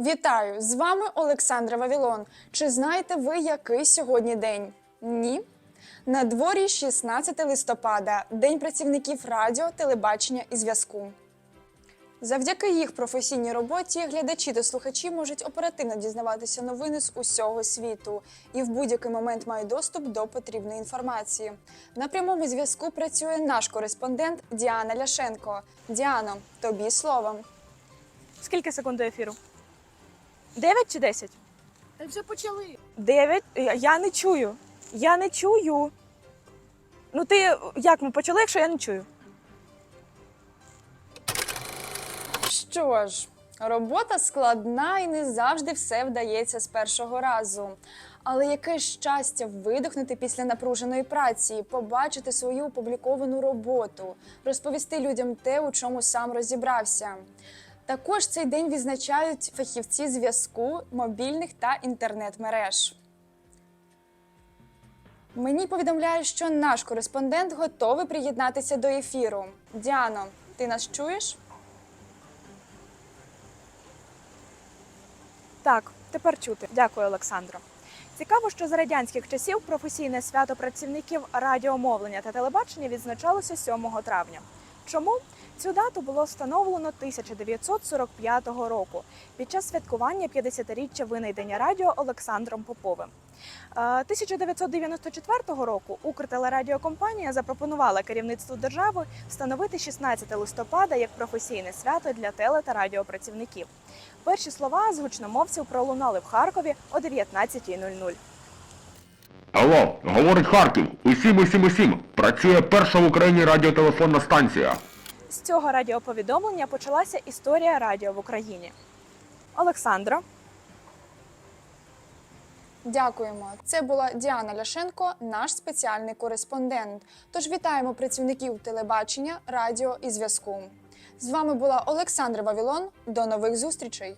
Вітаю! З вами Олександра Вавілон. Чи знаєте ви, який сьогодні день? Ні? На дворі 16 листопада, День працівників радіо, телебачення і зв'язку. Завдяки їх професійній роботі глядачі та слухачі можуть оперативно дізнаватися новини з усього світу і в будь-який момент мають доступ до потрібної інформації. На прямому зв'язку працює наш кореспондент Діана Ляшенко. Діано, тобі слово. Скільки секунд до ефіру? Дев'ять чи десять? Та вже почали. Дев'ять. Я- Я не чую. Я не чую. Ну ти як ми почали, якщо я не чую? Що ж, робота складна і не завжди все вдається з першого разу. Але яке щастя видихнути після напруженої праці, побачити свою опубліковану роботу, розповісти людям те, у чому сам розібрався. Також цей день відзначають фахівці зв'язку, мобільних та інтернет-мереж. Мені повідомляють, що наш кореспондент готовий приєднатися до ефіру. Діано, ти нас чуєш? Так, тепер чути. Дякую, Олександро. Цікаво, що за радянських часів професійне свято працівників радіомовлення та телебачення відзначалося 7 травня. Чому цю дату було встановлено 1945 року під час святкування 50-річчя винайдення радіо Олександром Поповим. Е, 1994 року Укртелерадіокомпанія запропонувала керівництву держави встановити 16 листопада як професійне свято для теле та радіопрацівників. Перші слова з пролунали в Харкові о 19.00. Алло, говорить Харків. Усім, усім, усім. Працює перша в Україні радіотелефонна станція. З цього радіоповідомлення почалася історія радіо в Україні. Олександро, Дякуємо. Це була Діана Ляшенко, наш спеціальний кореспондент. Тож вітаємо працівників телебачення, радіо і зв'язку. З вами була Олександра Вавілон. До нових зустрічей!